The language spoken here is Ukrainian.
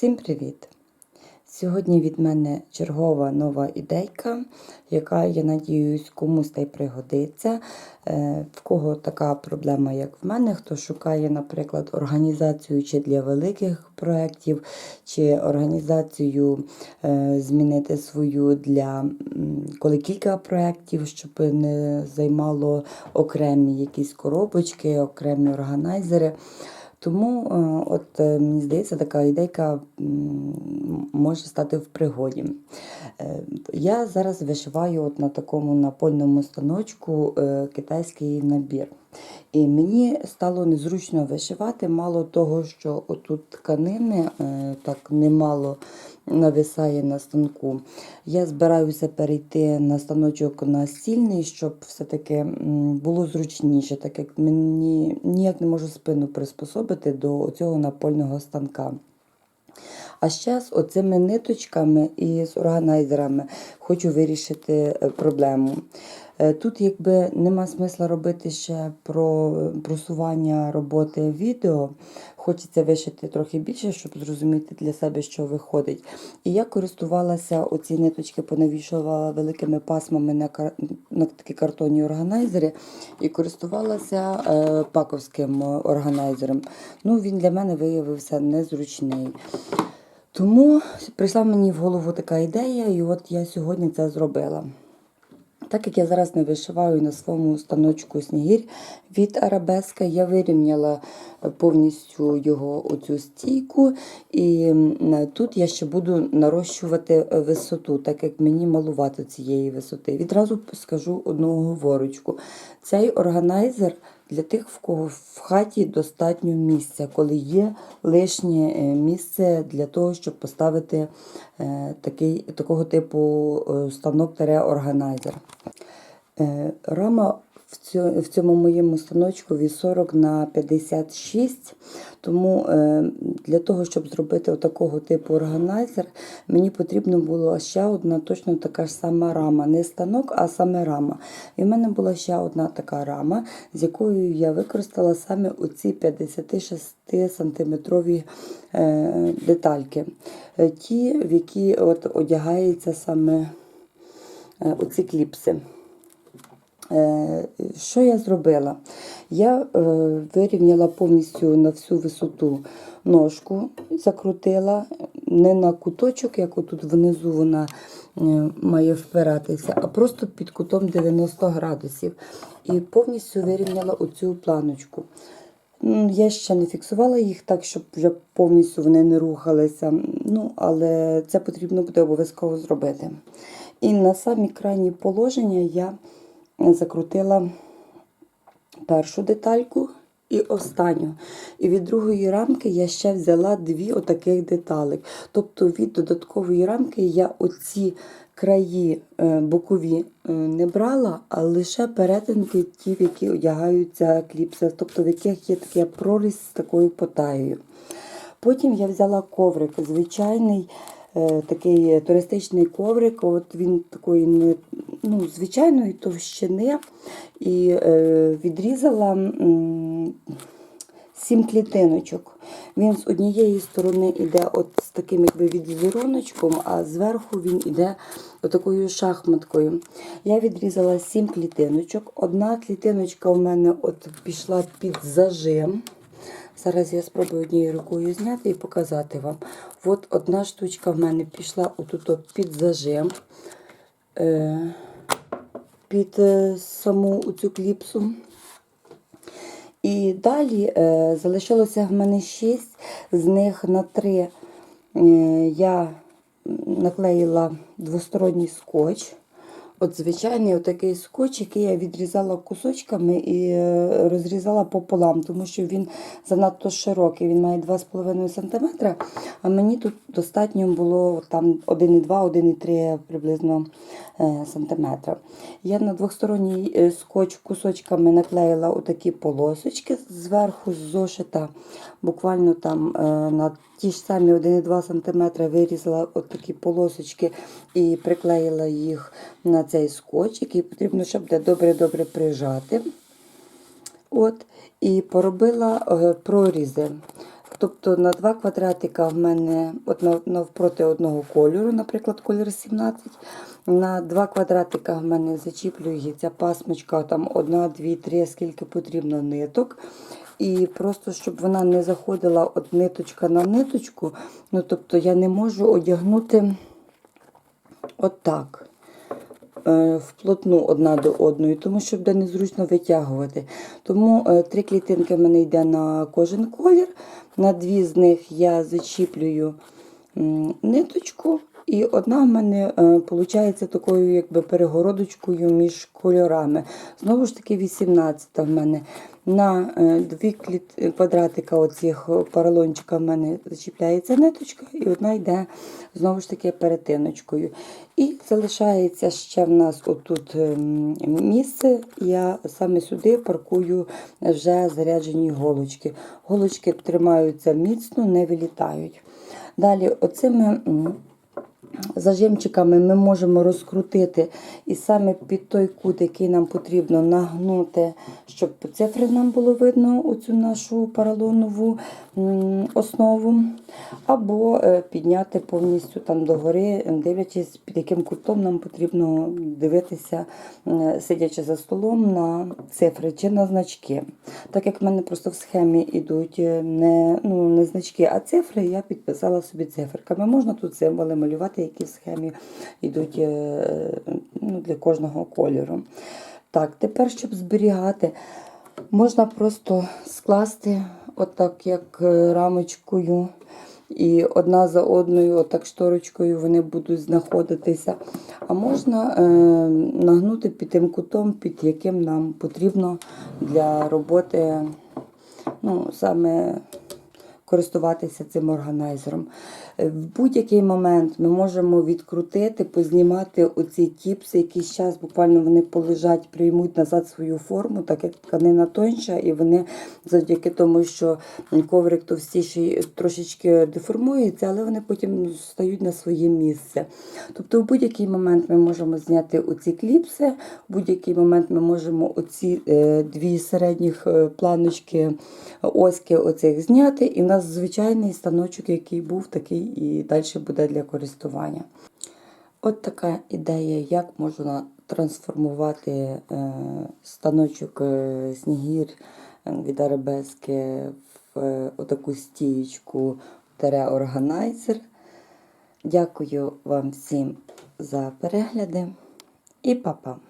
Всім привіт! Сьогодні від мене чергова нова ідейка, яка, я надіюсь, комусь та й пригодиться. Е, В кого така проблема, як в мене, хто шукає, наприклад, організацію чи для великих проєктів, чи організацію е, змінити свою для коли кілька проєктів, щоб не займало окремі якісь коробочки, окремі органайзери. Тому е, от е, мені здається, така ідейка може стати в пригоді. Е, Я зараз вишиваю от на такому напольному станочку е, китайський набір. І мені стало незручно вишивати, мало того, що отут тканини е, так немало нависає на станку. Я збираюся перейти на станочок настільний, щоб все-таки було зручніше, так як мені ніяк не можу спину приспособити до цього напольного станка. А ще з оцими ниточками і з органайзерами хочу вирішити е, проблему. Е, Тут якби нема смисла робити ще про просування роботи відео. Хочеться вишити трохи більше, щоб зрозуміти для себе, що виходить. І я користувалася оці ниточки, понавішувала великими пасмами на, кар... на такі картонні органайзери і користувалася е, паковським органайзером. Ну, він для мене виявився незручний. Тому прийшла мені в голову така ідея, і от я сьогодні це зробила. Так як я зараз не вишиваю на своєму станочку снігір від арабеска, я вирівняла повністю його оцю стійку, і тут я ще буду нарощувати висоту, так як мені малувати цієї висоти. Відразу скажу одну говорочку. Цей органайзер для тих, в кого в хаті достатньо місця, коли є лишнє е, місце для того, щоб поставити е, такий, такого типу е, станок-органайзер. Рама в цьому, моєму станочкові 40 на 56, тому е, для того, щоб зробити такого типу органайзер, мені потрібно була ще одна точно така ж сама рама. Не станок, а саме рама. І в мене була ще одна така рама, з якою я використала саме оці 56 сантиметрові е, детальки. Е, Ті, в які от одягаються саме оці кліпси. Е, Що я зробила? Я е, вирівняла повністю на всю висоту ножку, закрутила не на куточок, як отут внизу вона е, має впиратися, а просто під кутом 90 градусів. І повністю вирівняла оцю планочку. Я ще не фіксувала їх так, щоб вже повністю вони не рухалися. Ну, але це потрібно буде обов'язково зробити. І на самі крайні положення я закрутила першу детальку і останню. І від другої рамки я ще взяла дві отаких деталек. Тобто від додаткової рамки я оці краї е, бокові е, не брала, а лише перетинки ті, в які одягаються кліпси, тобто в яких є такий проріз з такою потаєю. Потім я взяла коврик, звичайний такий туристичний коврик. От він такої ну, звичайної товщини і е, відрізала сім клітиночок. Він з однієї сторони йде от з таким якби відзероночком, а зверху він йде отакою шахматкою. Я відрізала сім клітиночок. Одна клітиночка у мене от пішла під зажим. Зараз я спробую однією рукою зняти і показати вам. От одна штучка в мене пішла отут от під зажим, е, під е, саму цю кліпсу. І далі е, залишилося в мене 6, з них на 3 е, я наклеїла двосторонній скотч. От звичайний отакий скотч, який я відрізала кусочками і е, розрізала пополам, тому що він занадто широкий, він має 2,5 см, а мені тут достатньо було там 1,2, 1,3 приблизно е, сантиметра. Я на двосторонній е, скотч кусочками наклеїла отакі полосочки зверху з зошита, буквально там на ті ж самі 1,2 см вирізала отакі полосочки і приклеїла їх на цей скотч, який потрібно, щоб добре-добре прижати. От, І поробила е, прорізи. тобто на два квадратика в мене от навпроти одного кольору, наприклад, колір 17. На два квадратика в мене зачіплюється пасмочка, там одна, дві, три, скільки потрібно ниток. І просто щоб вона не заходила от ниточка на ниточку, ну тобто я не можу одягнути отак. Е, Вплотну одна до одної, тому що буде незручно витягувати. Тому е, три клітинки в мене йде на кожен колір. На дві з них я зачіплюю ниточку, і одна в мене виходить такою якби перегородочкою між кольорами. Знову ж таки, 18 в мене. На е, дві квадратика оцих поролончика в мене зачіпляється ниточка, і одна йде знову ж таки перетиночкою. І залишається ще в нас отут місце. Я саме сюди паркую вже заряджені голочки. Голочки тримаються міцно, не вилітають. Далі, оцими зажимчиками ми можемо розкрутити і саме під той кут, який нам потрібно нагнути, щоб цифри нам було видно оцю нашу поролонову основу, або е, підняти повністю там догори, дивлячись, під яким кутом нам потрібно дивитися, сидячи за столом на цифри чи на значки. Так як в мене просто в схемі йдуть е, не, ну, не значки, а цифри, я підписала собі циферками. Можна тут символи малювати, які в схемі йдуть е, ну, для кожного кольору. Так, тепер, щоб зберігати, можна просто скласти отак, як е, рамочкою. І одна за одною, отак шторочкою, вони будуть знаходитися. А можна е, нагнути під тим кутом, під яким нам потрібно для роботи, ну, саме користуватися цим органайзером. Е, В будь-який момент ми можемо відкрутити, познімати оці тіпси, якийсь час буквально вони полежать, приймуть назад свою форму, так як тканина тоньша, і вони завдяки тому, що коврик товстіший трошечки деформується, але вони потім стають на своє місце. Тобто в будь-який момент ми можемо зняти оці кліпси, в будь-який момент ми можемо оці е, дві середніх е, планочки оськи оцих зняти, і в нас звичайний станочок, який був, такий і далі буде для користування. От така ідея, як можна трансформувати е, станочок е, снігір е, від арабески в отаку стієчку тере органайзер. Дякую вам всім за перегляди і па-па!